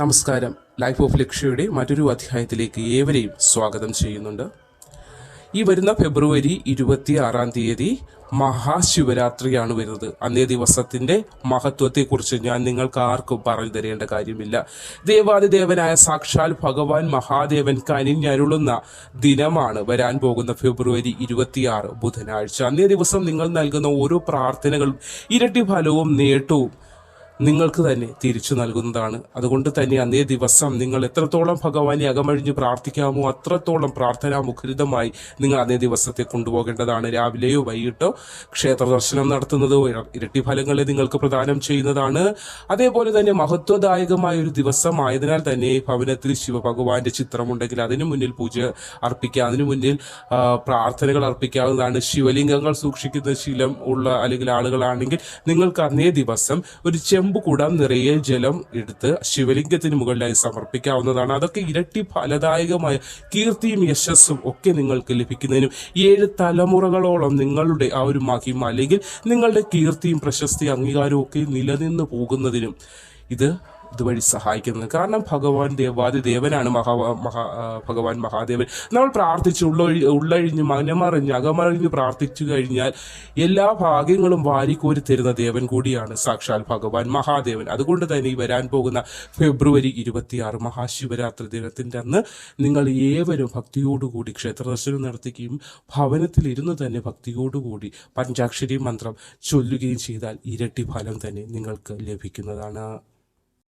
നമസ്കാരം. Life of ലക്ഷ്യയുടെ മറ്റൊരു അധ്യായത്തിലേക്ക് ഏവരെയും സ്വാഗതം ചെയ്യുന്നുണ്ട്. ഈ വരുന്ന ഫെബ്രുവരി ഇരുപത്തി ആറാം തീയതി മഹാശിവരാത്രിയാണ് വരുന്നത്. അന്നേ ദിവസത്തിന്റെ മഹത്വത്തെക്കുറിച്ച് ഞാൻ നിങ്ങൾക്ക് ആർക്കും പറഞ്ഞു തരേണ്ട കാര്യമില്ല. ദേവാദിദേവനായ സാക്ഷാൽ ഭഗവാൻ മഹാദേവൻ കനിഞ്ഞരുളുന്ന ദിനമാണ് വരാൻ പോകുന്ന ഫെബ്രുവരി ഇരുപത്തിയാറ് ബുധനാഴ്ച. അന്നേ ദിവസം നിങ്ങൾ നൽകുന്ന ഓരോ പ്രാർത്ഥനകളും ഇരട്ടി ഫലവും നേട്ടവും നിങ്ങൾക്ക് തന്നെ തിരിച്ചു നൽകുന്നതാണ്. അതുകൊണ്ട് തന്നെ അന്നേ ദിവസം നിങ്ങൾ എത്രത്തോളം ഭഗവാനെ അകമഴിഞ്ഞ് പ്രാർത്ഥിക്കാമോ അത്രത്തോളം പ്രാർത്ഥനാ മുഖരിതമായി നിങ്ങൾ അന്നേ ദിവസത്തെ കൊണ്ടുപോകേണ്ടതാണ്. രാവിലെയോ വൈകിട്ടോ ക്ഷേത്ര ദർശനം നടത്തുന്നതോ ഇരട്ടി ഫലങ്ങളെ നിങ്ങൾക്ക് പ്രദാനം ചെയ്യുന്നതാണ്. അതേപോലെ തന്നെ മഹത്വദായകമായ ഒരു ദിവസമായതിനാൽ തന്നെ ഭവനത്തിൽ ശിവഭഗവാന്റെ ചിത്രമുണ്ടെങ്കിൽ അതിനു മുന്നിൽ പൂജ അർപ്പിക്കുക അതിനു മുന്നിൽ പ്രാർത്ഥനകൾ അർപ്പിക്കാവുന്നതാണ്. ശിവലിംഗങ്ങൾ സൂക്ഷിക്കുന്ന ശീലം ഉള്ള അല്ലെങ്കിൽ ആളുകളാണെങ്കിൽ നിങ്ങൾക്ക് അന്നേ ദിവസം ഒരു ചെമ്പ് കുടം നിറയെ ജലം എടുത്ത് ശിവലിംഗത്തിന് മുകളിലായി സമർപ്പിക്കാവുന്നതാണ്. അതൊക്കെ ഇരട്ടി ഫലദായകമായ കീർത്തിയും യശസ്സും ഒക്കെ നിങ്ങൾക്ക് ലഭിക്കുന്നതിനും ഏഴ് തലമുറകളോളം നിങ്ങളുടെ ആ ഒരു മഹിമ അല്ലെങ്കിൽ നിങ്ങളുടെ കീർത്തിയും പ്രശസ്തി അംഗീകാരവും ഒക്കെ നിലനിന്ന് പോകുന്നതിനും ഇത് ഇതുവഴി സഹായിക്കുന്നത്. കാരണം ഭഗവാൻ ദേവാദി ദേവനാണ് മഹാ മഹാ ഭഗവാൻ മഹാദേവൻ. നമ്മൾ പ്രാർത്ഥിച്ച് ഉള്ളൊഴി ഉള്ളഴിഞ്ഞ് മനമറിഞ്ഞ് അകമറിഞ്ഞ് പ്രാർത്ഥിച്ചു കഴിഞ്ഞാൽ എല്ലാ ഭാഗ്യങ്ങളും വാരിക്കോരി തരുന്ന ദേവൻ കൂടിയാണ് സാക്ഷാൽ ഭഗവാൻ മഹാദേവൻ. അതുകൊണ്ട് തന്നെ ഈ വരാൻ പോകുന്ന ഫെബ്രുവരി ഇരുപത്തിയാറ് മഹാശിവരാത്രി ദിനത്തിന്റെ അന്ന് നിങ്ങൾ ഏവരും ഭക്തിയോടുകൂടി ക്ഷേത്ര ദർശനം നടത്തുകയും ഭവനത്തിൽ ഇരുന്ന് തന്നെ ഭക്തിയോടുകൂടി പഞ്ചാക്ഷരി മന്ത്രം ചൊല്ലുകയും ചെയ്താൽ ഇരട്ടി ഫലം തന്നെ നിങ്ങൾക്ക് ലഭിക്കുന്നതാണ്.